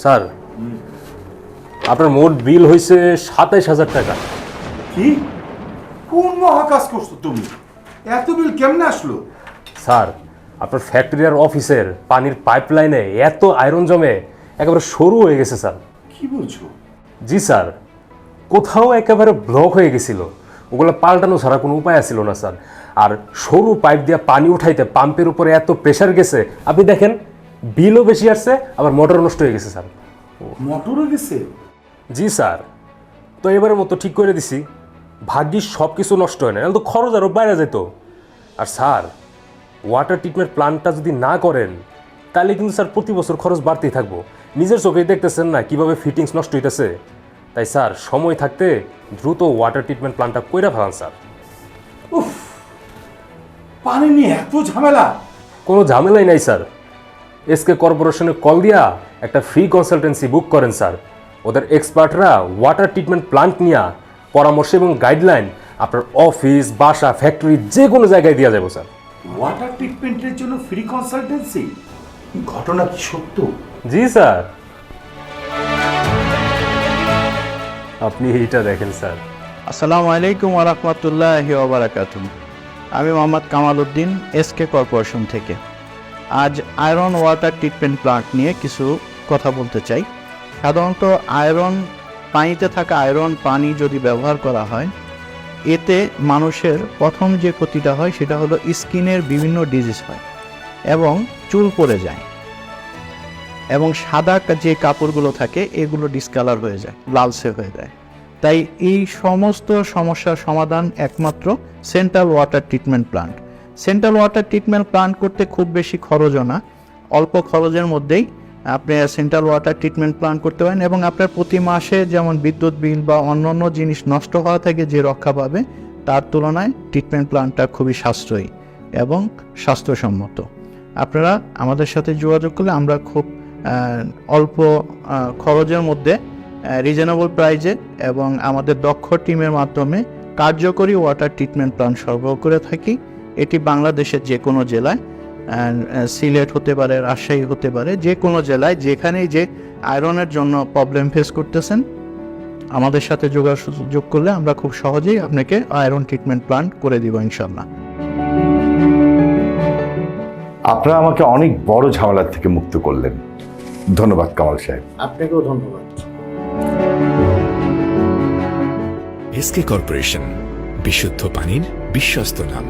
Sir আপনার মোট বিল হয়েছে সাতাইশ হাজার টাকা। কি? কোন মহাকাজ করছ তুমি? এত বিল কেমনে আসলো? স্যার আপনার ফ্যাক্টরি আর অফিসের পানির পাইপলাইনে এত আয়রন জমে একেবারে সরু হয়ে গেছে স্যার। কি বলছো? জি স্যার কোথাও একেবারে ব্লক হয়ে গেছিল। ওগুলো পাল্টানো ছাড়া কোনো উপায় ছিল না স্যার। আর সরু পাইপ দিয়ে পানি উঠাইতে পাম্পের উপরে এত প্রেশার গেছে আপনি দেখেন। বিলও বেশি আসছে আবার মোটর নষ্ট হয়ে গেছে স্যার। মোটরও গেছে? জি স্যার। তো এবারের মতো ঠিক করে দিছি। ভাগ্যিস সব কিছু নষ্ট হয় না। তো খরচ আরও বাইরে যেত। আর স্যার ওয়াটার ট্রিটমেন্ট প্ল্যান্টটা যদি না করেন তাহলে কিন্তু স্যার প্রতি বছর খরচ বাড়তেই থাকব। নিজের চোখেই দেখতেছেন না কীভাবে ফিটিংস নষ্ট হইতেছে। তাই স্যার সময় থাকতে দ্রুত ওয়াটার ট্রিটমেন্ট প্ল্যান্টটা কইরা ফেলান স্যার। পানি নিয়ে এত ঝামেলা। কোনো ঝামেলাই নাই স্যার। এসকে কর্পোরেশনে কল দিয়া একটা ফ্রি কনসালটেন্সি বুক করেন স্যার। ওদের এক্সপার্টরা ওয়াটার ট্রিটমেন্ট প্লান্ট নিয়ে পরামর্শ এবং গাইডলাইন আপনার অফিস বাসা ফ্যাক্টরি যে কোনো জায়গায় দেওয়া যাবে স্যার। ওয়াটার ট্রিটমেন্টের জন্য ফ্রি কনসালটেন্সি ঘটনা কি সত্য? জি স্যার। আপনি এইটা দেখেন স্যার। আসসালামু আলাইকুম ওরহমতুল্লাহি ওবরাকাতুম আমি মোহাম্মদ কামাল উদ্দিন এসকে কর্পোরেশন থেকে। আজ আয়রন ওয়াটার ট্রিটমেন্ট প্লান্ট নিয়ে কিছু কথা বলতে চাই। সাধারণত আয়রন, পানিতে থাকা আয়রন পানি যদি ব্যবহার করা হয়, এতে মানুষের প্রথম যে ক্ষতিটা হয় সেটা হলো স্কিনের বিভিন্ন ডিজিজ হয় এবং চুল পড়ে যায় এবং সাদা যে কাপড়গুলো থাকে এগুলো ডিসকালার হয়ে যায় লালসে হয়ে যায়। তাই এই সমস্ত সমস্যার সমাধান একমাত্র central water treatment plant. Central water treatment plant করতে খুব বেশি খরচও না। অল্প খরচের মধ্যেই আপনি সেন্ট্রাল ওয়াটার ট্রিটমেন্ট প্লান্ট করতে পারেন এবং আপনার প্রতি মাসে যেমন বিদ্যুৎ বিল বা অন্যান্য জিনিস নষ্ট হওয়া থেকে যে রক্ষা পাবে, তার তুলনায় ট্রিটমেন্ট প্লান্টটা খুবই সাশ্রয়ী এবং স্বাস্থ্যসম্মত। আপনারা আমাদের সাথে যোগাযোগ করলে আমরা খুব অল্প খরচের মধ্যে রিজনেবল প্রাইজে এবং আমাদের দক্ষ টিমের মাধ্যমে কার্যকরী ওয়াটার ট্রিটমেন্ট প্ল্যান সরবরাহ করে থাকি। এটি বাংলাদেশের যে কোনো জেলায় সিলেট হতে পারে রাজশাহী হতে পারে যে কোনো জেলায় যেখানেই যে আয়রনের জন্য প্রবলেম ফেস করতেছেন আমাদের সাথে যোগাযোগ করলে আমরা খুব সহজেই আপনাকে আয়রন ট্রিটমেন্ট প্ল্যান করে দিব ইনশাল্লাহ আপনারা আমাকে অনেক বড় ঝামেলার থেকে মুক্ত করলেন। ধন্যবাদ কামাল সাহেব। আপনাকেও ধন্যবাদ। এসকে কর্পোরেশন বিশুদ্ধ পানির বিশ্বস্ত নাম।